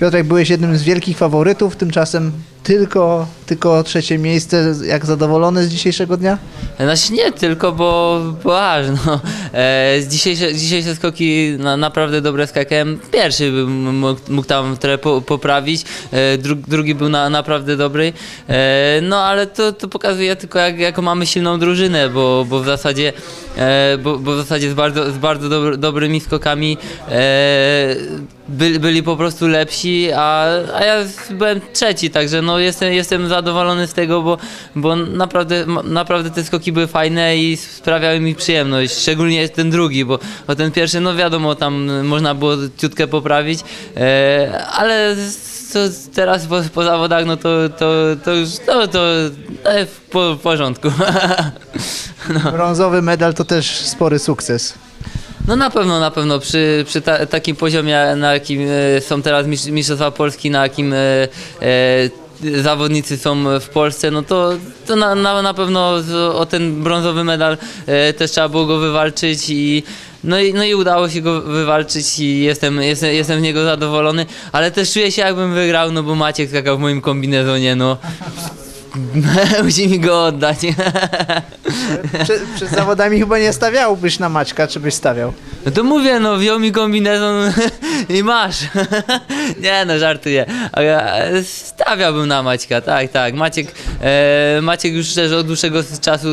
Piotrek, byłeś jednym z wielkich faworytów, tymczasem tylko, tylko trzecie miejsce. Jak zadowolony z dzisiejszego dnia? Znaczy nie tylko, bo, bo aż, no. E, dzisiejsze, dzisiejsze skoki na, naprawdę dobre skakałem. Pierwszy mógł, mógł tam trochę po, poprawić, e, dru, drugi był na, naprawdę dobry. E, no ale to, to pokazuje tylko jak, jaką mamy silną drużynę, bo, bo w zasadzie e, bo, bo w zasadzie z bardzo, z bardzo dobry, dobrymi skokami e, byli, byli po prostu lepsi, a, a ja byłem trzeci, także no jestem, jestem zadowolony z tego, bo, bo naprawdę, naprawdę te skoki były fajne i sprawiały mi przyjemność, szczególnie ten drugi, bo, bo ten pierwszy, no wiadomo, tam można było ciutkę poprawić, e, ale teraz po, po zawodach, no to, to, to już to, to e, w po, w porządku. Brązowy medal to też spory sukces. No na pewno, na pewno przy, przy ta, takim poziomie, na jakim e, są teraz mistrz- Mistrzostwa Polski, na jakim e, e, zawodnicy są w Polsce, no to, to na, na, na pewno o ten brązowy medal e, też trzeba było go wywalczyć i no i, no i udało się go wywalczyć i jestem, jestem, jestem z niego zadowolony, ale też czuję się jakbym wygrał, no bo Maciek skakał w moim kombinezonie, no. Musi mi go oddać. Przed, przed zawodami chyba nie stawiałbyś na Maćka, czy byś stawiał? No to mówię, no wziął mi kombinezon i masz. Nie no, żartuję. E, Stawiałbym na Maćka, tak, tak. Maciek, e, Maciek już też od dłuższego czasu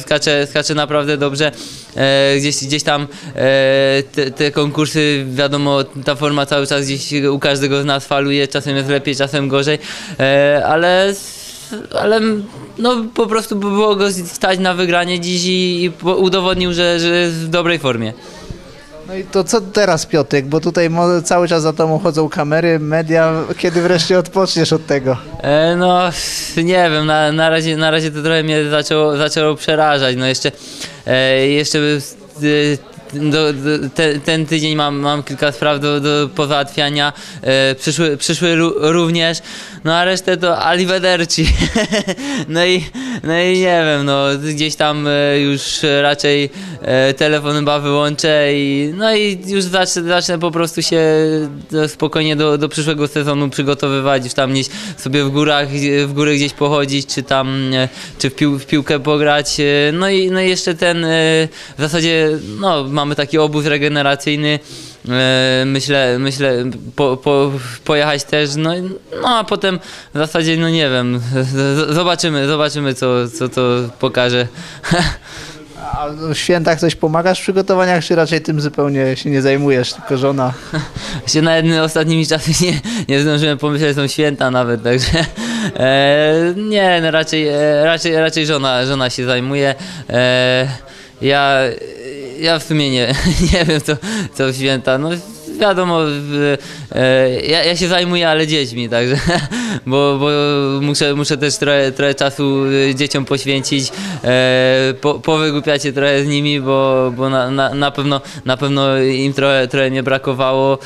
skacze, skacze naprawdę dobrze. E, gdzieś, gdzieś tam e, te, te konkursy, wiadomo, ta forma cały czas gdzieś u każdego z nas faluje. Czasem jest lepiej, czasem gorzej, e, ale ale no po prostu by było go stać na wygranie dziś i, udowodnił, że, że jest w dobrej formie. No i to co teraz, Piotrek? Bo tutaj cały czas za tobą chodzą kamery, media. Kiedy wreszcie odpoczniesz od tego? E, no, nie wiem, na, na, razie, na razie to trochę mnie zaczęło, zaczęło przerażać. No jeszcze, e, jeszcze e, do, do, te, ten tydzień mam, mam kilka spraw do, do pozałatwiania. E, przyszły, przyszły ró- również. No a resztę to arrivederci. no, i, no i nie wiem, no gdzieś tam e, już raczej e, telefon chyba wyłączę i no i już zacznę, zacznę po prostu się do- spokojnie do, do przyszłego sezonu przygotowywać, już tam gdzieś sobie w górach, w góry gdzieś pochodzić, czy tam, e, czy w, pił, w piłkę pograć. e, No i, no i jeszcze ten, e, w zasadzie, no mamy taki obóz regeneracyjny, E, myślę, myślę po, po, pojechać też, no, no a potem w zasadzie, no nie wiem, zobaczymy, zobaczymy co, co to pokaże. A w świętach coś pomagasz w przygotowaniach, czy raczej tym zupełnie się nie zajmujesz, tylko żona? się na jednym ostatnimi czasy nie, nie zdążyłem pomyśleć, są święta nawet, także e, nie, no raczej, e, raczej, raczej żona, żona się zajmuje. E, ja, ja w sumie nie, nie wiem co, co w święta, no wiadomo, e, ja, ja się zajmuję, ale dziećmi, także, bo, bo muszę, muszę też trochę, trochę czasu e, dzieciom poświęcić, e, po, powygłupiać się trochę z nimi, bo, bo na, na, na, pewno, na pewno im trochę, trochę mnie brakowało,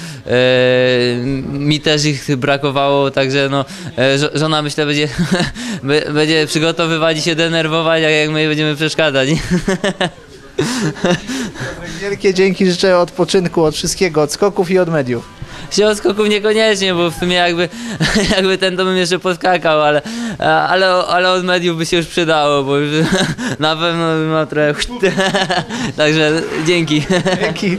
mi też ich brakowało, także no, żo- żona myślę będzie, będzie przygotowywać i się denerwować, jak my będziemy przeszkadzać. Wielkie dzięki, życzę odpoczynku od wszystkiego, od skoków i od mediów. się od skoków niekoniecznie, bo w sumie jakby, jakby ten to bym jeszcze poskakał, ale, ale, ale od mediów by się już przydało, bo już na pewno bym miał trochę... Także dzięki. Dzięki.